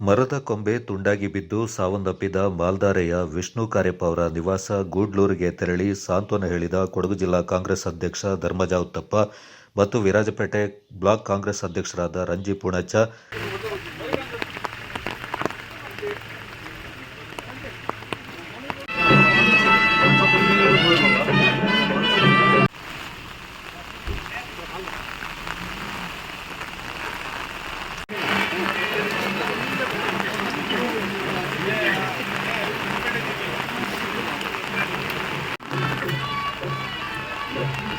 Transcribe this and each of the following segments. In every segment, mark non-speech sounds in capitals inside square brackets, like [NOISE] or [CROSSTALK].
ಮರದ ಕೊಂಬೆ ತುಂಡಾಗಿ ಬಿದ್ದು ಸಾವನ್ನಪ್ಪಿದ ಮಾಲ್ದಾರೆಯ ವಿಷ್ಣು ಕಾರ್ಯಪ್ಪ ಅವರ ನಿವಾಸ ಗೂಡ್ಲೂರಿಗೆ ತೆರಳಿ ಸಾಂತ್ವನ ಹೇಳಿದ ಕೊಡಗು ಜಿಲ್ಲಾ ಕಾಂಗ್ರೆಸ್ ಅಧ್ಯಕ್ಷ ಧರ್ಮಜ ಮತ್ತು ವಿರಾಜಪೇಟೆ ಬ್ಲಾಕ್ ಕಾಂಗ್ರೆಸ್ ಅಧ್ಯಕ್ಷರಾದ ರಂಜಿ ಪೂಣಚ್ಚ.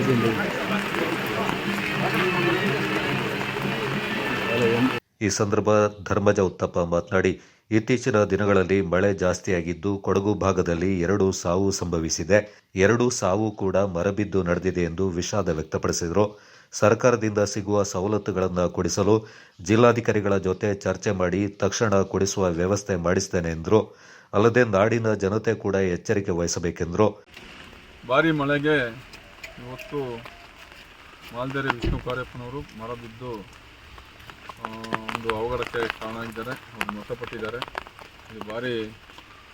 ಈ ಸಂದರ್ಭ ಧರ್ಮಜ ಉತ್ತಪ್ಪ ಮಾತನಾಡಿ, ಇತ್ತೀಚಿನ ದಿನಗಳಲ್ಲಿ ಮಳೆ ಜಾಸ್ತಿಯಾಗಿದ್ದು ಕೊಡಗು ಭಾಗದಲ್ಲಿ ಎರಡು ಸಾವು ಸಂಭವಿಸಿದೆ. ಎರಡು ಸಾವು ಕೂಡ ಮರಬಿದ್ದು ನಡೆದಿದೆ ಎಂದು ವಿಷಾದ ವ್ಯಕ್ತಪಡಿಸಿದರು. ಸರ್ಕಾರದಿಂದ ಸಿಗುವ ಸವಲತ್ತುಗಳನ್ನು ಕೊಡಿಸಲು ಜಿಲ್ಲಾಧಿಕಾರಿಗಳ ಜೊತೆ ಚರ್ಚೆ ಮಾಡಿ ತಕ್ಷಣ ಕೊಡಿಸುವ ವ್ಯವಸ್ಥೆ ಮಾಡಿಸ್ತೇನೆ ಎಂದರು. ಅಲ್ಲದೆ ನಾಡಿನ ಜನತೆ ಕೂಡ ಎಚ್ಚರಿಕೆ ವಹಿಸಬೇಕೆಂದರು. ಭಾರಿ ಮಳೆಗೆ ಇವತ್ತು ಮಾಲ್ದೇರಿ ವಿಷ್ಣು ಕಾರ್ಯಪ್ಪನವರು ಮರ ಬಿದ್ದು ಒಂದು ಅವಘಡಕ್ಕೆ ಕಾರಣ ಇದ್ದಾರೆ. ಅವರು ಮೃತಪಟ್ಟಿದ್ದಾರೆ. ಇದು ಭಾರಿ,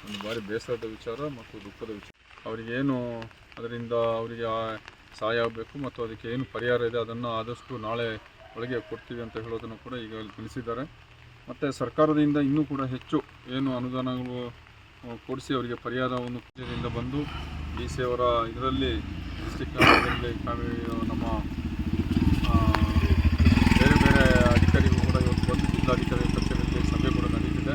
ಒಂದು ಭಾರಿ ಬೇಸರದ ವಿಚಾರ ಮತ್ತು ದುಃಖದ ವಿಚಾರ. ಅವರಿಗೇನು ಅದರಿಂದ ಅವರಿಗೆ ಸಹಾಯ ಆಗಬೇಕು ಮತ್ತು ಅದಕ್ಕೆ ಏನು ಪರಿಹಾರ ಇದೆ ಅದನ್ನು ಆದಷ್ಟು ನಾಳೆ ಒಳಗೆ ಕೊಡ್ತೀವಿ ಅಂತ ಹೇಳೋದನ್ನು ಕೂಡ ಈಗ ತಿಳಿಸಿದ್ದಾರೆ. ಮತ್ತು ಸರ್ಕಾರದಿಂದ ಇನ್ನೂ ಕೂಡ ಹೆಚ್ಚು ಏನು ಅನುದಾನಗಳು ಕೊಡಿಸಿ ಅವರಿಗೆ ಪರಿಹಾರವನ್ನು ಬಂದು ಡಿ ಸಿ ಅವರ ಇದರಲ್ಲಿ ಡಿಸ್ಟಿಕ್ ಇದರಲ್ಲಿ ನಮ್ಮ ಬೇರೆ ಬೇರೆ ಅಧಿಕಾರಿಗಳು ಕೂಡ ಇವತ್ತು ಬಂದು ಜಿಲ್ಲಾಧಿಕಾರಿ ಕಚೇರಿಯಲ್ಲಿ ಸಭೆ ಕೂಡ ನಡೀತಿದೆ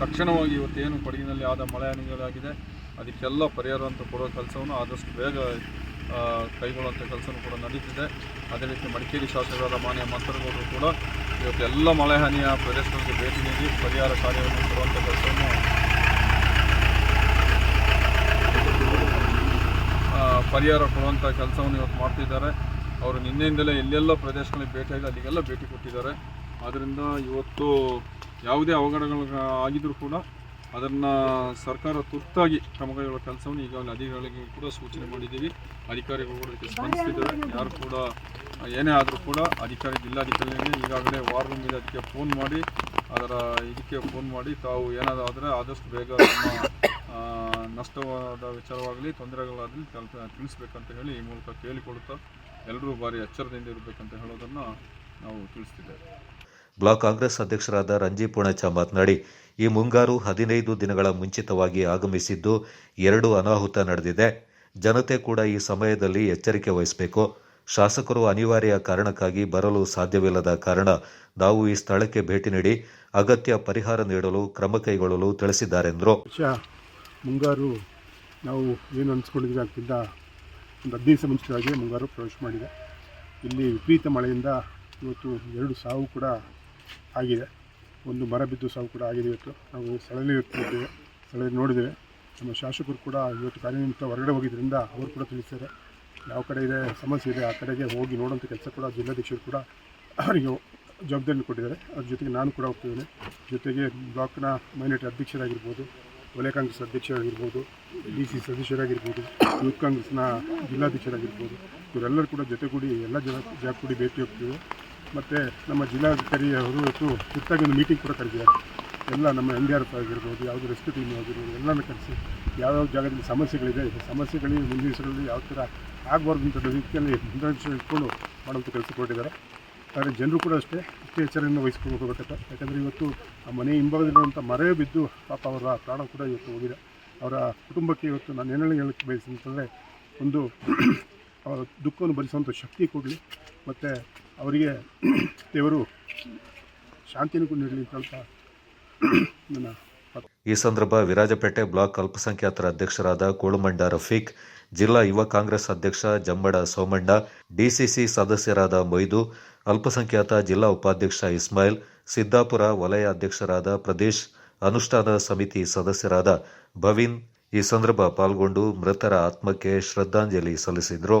ತಕ್ಷಣವಾಗಿ ಇವತ್ತೇನು ಕೊಡಗಿನಲ್ಲಿ ಆದ ಮಳೆ ಹಾನಿಗಳಾಗಿದೆ, ಅದಕ್ಕೆಲ್ಲ ಪರಿಹಾರ ಅಂತ ಕೊಡೋ ಕೆಲಸವನ್ನು ಆದಷ್ಟು ಬೇಗ ಕೈಗೊಳ್ಳುವಂಥ ಕೆಲಸವೂ ಕೂಡ ನಡೀತಿದೆ. ಅದೇ ರೀತಿ ಮಡಿಕೇರಿ ಶಾಸಕರಾದ ಮಾನ್ಯ ಮಂತ್ರಗೌಡರು ಕೂಡ ಇವತ್ತೆಲ್ಲ ಮಳೆ ಹಾನಿಯ ಪ್ರದೇಶಗಳಿಗೆ ಭೇಟಿ ನೀಡಿ ಪರಿಹಾರ ಕಾರ್ಯವನ್ನು ಕೊಡುವಂಥ ಕೆಲಸವನ್ನು ಆ, ಪರಿಹಾರ ಕೊಡುವಂಥ ಕೆಲಸವನ್ನು ಇವತ್ತು ಮಾಡ್ತಿದ್ದಾರೆ. ಅವರು ನಿನ್ನೆಯಿಂದಲೇ ಎಲ್ಲೆಲ್ಲ ಪ್ರದೇಶಗಳಿಗೆ ಭೇಟಿ ಆಗಿದೆ ಅಲ್ಲಿಗೆಲ್ಲ ಭೇಟಿ ಕೊಟ್ಟಿದ್ದಾರೆ. ಆದ್ದರಿಂದ ಇವತ್ತು ಯಾವುದೇ ಅವಘಡಗಳು ಆಗಿದ್ರೂ ಕೂಡ ಅದನ್ನು ಸರ್ಕಾರ ತುರ್ತಾಗಿ ಕ್ರಮ ಕೈಗೊಳ್ಳುವ ಕೆಲಸವನ್ನು ಈಗಾಗಲೇ ಅಧಿಕಾರಿಗಳಿಗೆ ಕೂಡ ಸೂಚನೆ ಮಾಡಿದ್ದೀವಿ. ಅಧಿಕಾರಿಗಳು ಕೂಡ ಇದಕ್ಕೆ ಸ್ಪಂದಿಸಿದ್ದಾರೆ ಯಾರು ಕೂಡ ಏನೇ ಆದರೂ ಕೂಡ ಅಧಿಕಾರಿ, ಜಿಲ್ಲಾಧಿಕಾರಿಗಳಿಗೆ ಈಗಾಗಲೇ ವಾರ್ ರೂಮ್ ಇದೆ ಅದಕ್ಕೆ ಫೋನ್ ಮಾಡಿ, ಅದರ ಇದಕ್ಕೆ ಫೋನ್ ಮಾಡಿ ತಾವು ಏನಾದರೂ ಆದರೆ ಆದಷ್ಟು ಬೇಗ ನಮ್ಮ ನಷ್ಟವಾದ ವಿಚಾರವಾಗಲಿ ತೊಂದರೆಗಳಾಗಲಿ ತಲುಪ ತಿಳಿಸ್ಬೇಕಂತ ಹೇಳಿ ಈ ಮೂಲಕ ಕೇಳಿಕೊಳ್ಳುತ್ತಾ ಎಲ್ಲರೂ ಭಾರಿ ಎಚ್ಚರದಿಂದ ಇರಬೇಕಂತ ಹೇಳೋದನ್ನು ನಾವು ತಿಳಿಸ್ತಿದ್ದೇವೆ. ಬ್ಲಾಕ್ ಕಾಂಗ್ರೆಸ್ ಅಧ್ಯಕ್ಷರಾದ ರಂಜಿ ಪುಣಚ ಮಾತನಾಡಿ ಈ ಮುಂಗಾರು ಹದಿನೈದು ದಿನಗಳ ಮುಂಚಿತವಾಗಿ ಆಗಮಿಸಿದ್ದು ಎರಡು ಅನಾಹುತ ನಡೆದಿದೆ. ಜನತೆ ಕೂಡ ಈ ಸಮಯದಲ್ಲಿ ಎಚ್ಚರಿಕೆ ವಹಿಸಬೇಕು. ಶಾಸಕರು ಅನಿವಾರ್ಯ ಕಾರಣಕ್ಕಾಗಿ ಬರಲು ಸಾಧ್ಯವಿಲ್ಲದ ಕಾರಣ ನಾವು ಈ ಸ್ಥಳಕ್ಕೆ ಭೇಟಿ ನೀಡಿ ಅಗತ್ಯ ಪರಿಹಾರ ನೀಡಲು ಕ್ರಮ ಕೈಗೊಳ್ಳಲು ತಿಳಿಸಿದ್ದಾರೆಂದರು. ಮುಂಗಾರು ನಾವು ಏನು ಅನ್ಸ್ಕೊಂಡಿದ್ವಿ ಅದಕ್ಕಿಂತ ಒಂದು ಹದಿನೈದು ದಿವಸ ಮುಂಚಿತವಾಗಿ ಮುಂಗಾರು ಪ್ರವೇಶ ಮಾಡಿದೆ. ಇಲ್ಲಿ ವಿಪರೀತ ಮಳೆಯಿಂದ ಇವತ್ತು ಎರಡು ಸಾವು ಕೂಡ ಆಗಿದೆ. ಒಂದು ಮರ ಬಿದ್ದು ಸಾವು ಕೂಡ ಆಗಿದೆ ಇವತ್ತು. ನಾವು ಸ್ಥಳದಲ್ಲಿ ಇರ್ತಿದ್ದೇವೆ, ಸ್ಥಳದಲ್ಲಿ ನೋಡಿದ್ದೇವೆ. ನಮ್ಮ ಶಾಸಕರು ಕೂಡ ಇವತ್ತು ಕಾರ್ಯನಿಮಿತ್ತ ಹೊರಗಡೆ ಹೋಗಿದ್ದರಿಂದ ಅವರು ಕೂಡ ತಿಳಿಸ್ತಾರೆ ಯಾವ ಕಡೆ ಇದೆ, ಸಮಸ್ಯೆ ಇದೆ, ಆ ಕಡೆಗೆ ಹೋಗಿ ನೋಡೋಂಥ ಕೆಲಸ ಕೂಡ ಜಿಲ್ಲಾಧ್ಯಕ್ಷರು ಕೂಡ ಅವರಿಗೆ ಜವಾಬ್ದಾರಿ ಕೊಟ್ಟಿದ್ದಾರೆ. ಅದ್ರ ಜೊತೆಗೆ ನಾನು ಕೂಡ ಹೋಗ್ತಿದ್ದೇನೆ. ಜೊತೆಗೆ ಬ್ಲಾಕ್ನ ಮೈನಾರಿಟಿ ಅಧ್ಯಕ್ಷರಾಗಿರ್ಬೋದು ವಲಯ ಕಾಂಗ್ರೆಸ್ ಅಧ್ಯಕ್ಷರಾಗಿರ್ಬೋದು ಡಿ ಸಿ ಸದಸ್ಯರಾಗಿರ್ಬೋದು, ಯೂತ್ ಕಾಂಗ್ರೆಸ್ನ ಜಿಲ್ಲಾಧ್ಯಕ್ಷರಾಗಿರ್ಬೋದು, ಇವರೆಲ್ಲರೂ ಕೂಡ ಜೊತೆಗೂಡಿ ಎಲ್ಲ ಜನ ಜಾಗ ಕೂಡಿ ಭೇಟಿ ಹೋಗ್ತೀವಿ ಮತ್ತು ನಮ್ಮ ಜಿಲ್ಲಾಧಿಕಾರಿ ಅವರು ಇವತ್ತು ಒಂದು ಮೀಟಿಂಗ್ ಕೂಡ ಕರೆದಿದ್ದಾರೆ. ಎಲ್ಲ ನಮ್ಮ ಎನ್ ಡಿ ಆರ್ ಎಫ್ ಆಗಿರ್ಬೋದು, ಯಾವುದು ರೆಸ್ಕ್ಯೂ ಟೀಮ್ ಆಗಿರ್ಬೋದು, ಎಲ್ಲನೂ ಕರೆಸಿ ಯಾವ್ಯಾವ ಜಾಗದಲ್ಲಿ ಸಮಸ್ಯೆಗಳಿದೆ ಸಮಸ್ಯೆಗಳಿಗೆ ಮುಂದಿನ ದಿವಸಗಳಲ್ಲಿ ಯಾವ ಥರ ಆಗಬಾರ್ದು ಅಂತ ರೀತಿಯಲ್ಲಿ ಮುಂದಾಲೋಚನೆ ಇಟ್ಕೊಂಡು ಮಾಡುವಂಥ ಕೆಲಸ ಕೊಟ್ಟಿದ್ದಾರೆ. ಆದರೆ ಜನರು ಕೂಡ ಅಷ್ಟೇ ಇಷ್ಟೇ ಎಚ್ಚರಿಕೆಯನ್ನು ವಹಿಸ್ಕೊಂಡು ಹೋಗಬೇಕಂತ. ಯಾಕಂದರೆ ಇವತ್ತು ಆ ಮನೆ ಹಿಂಭಾಗದಲ್ಲಿರುವಂಥ ಮರವೇ ಬಿದ್ದು ಪಾಪ ಅವರ ಪ್ರಾಣ ಕೂಡ ಇವತ್ತು ಹೋಗಿದೆ. ಅವರ ಕುಟುಂಬಕ್ಕೆ ಇವತ್ತು ನಾನು ಏನೇಳಿ ಹೇಳಕ್ಕೆ ಬಯಸ್ತಂತಂದರೆ ಒಂದು [CLEARS THROAT] ಅವರ ದುಃಖವನ್ನು ಭರಿಸುವಂಥ ಶಕ್ತಿ ಕೊಡಲಿ. ಮತ್ತು ಅವರಿಗೆ [CLEARS THROAT] ದೇವರು ಶಾಂತಿಯನ್ನು ಕೂಡ ನೀಡಲಿ ಅಂತ [CLEARS THROAT] ನನ್ನ ಈ ಸಂದರ್ಭ ವಿರಾಜಪೇಟೆ ಬ್ಲಾಕ್ ಅಲ್ಪಸಂಖ್ಯಾತರ ಅಧ್ಯಕ್ಷರಾದ ಕೋಳುಮಂಡ ರಫೀಕ್, ಜಿಲ್ಲಾ ಯುವ ಕಾಂಗ್ರೆಸ್ ಅಧ್ಯಕ್ಷ ಜಂಬಡ ಸೋಮಣ್ಣ, ಡಿಸಿಸಿ ಸದಸ್ಯರಾದ ಮೊಯ್ದು ಅಲ್ಪಸಂಖ್ಯಾತ ಜಿಲ್ಲಾ ಉಪಾಧ್ಯಕ್ಷ ಇಸ್ಮಾಯಿಲ್, ಸಿದ್ದಾಪುರ ವಲಯ ಅಧ್ಯಕ್ಷರಾದ ಪ್ರದೇಶ್, ಅನುಷ್ಠಾನ ಸಮಿತಿ ಸದಸ್ಯರಾದ ಭವಿನ್ ಈ ಸಂದರ್ಭ ಪಾಲ್ಗೊಂಡು ಮೃತರ ಆತ್ಮಕ್ಕೆ ಶ್ರದ್ಧಾಂಜಲಿ ಸಲ್ಲಿಸಿದರು.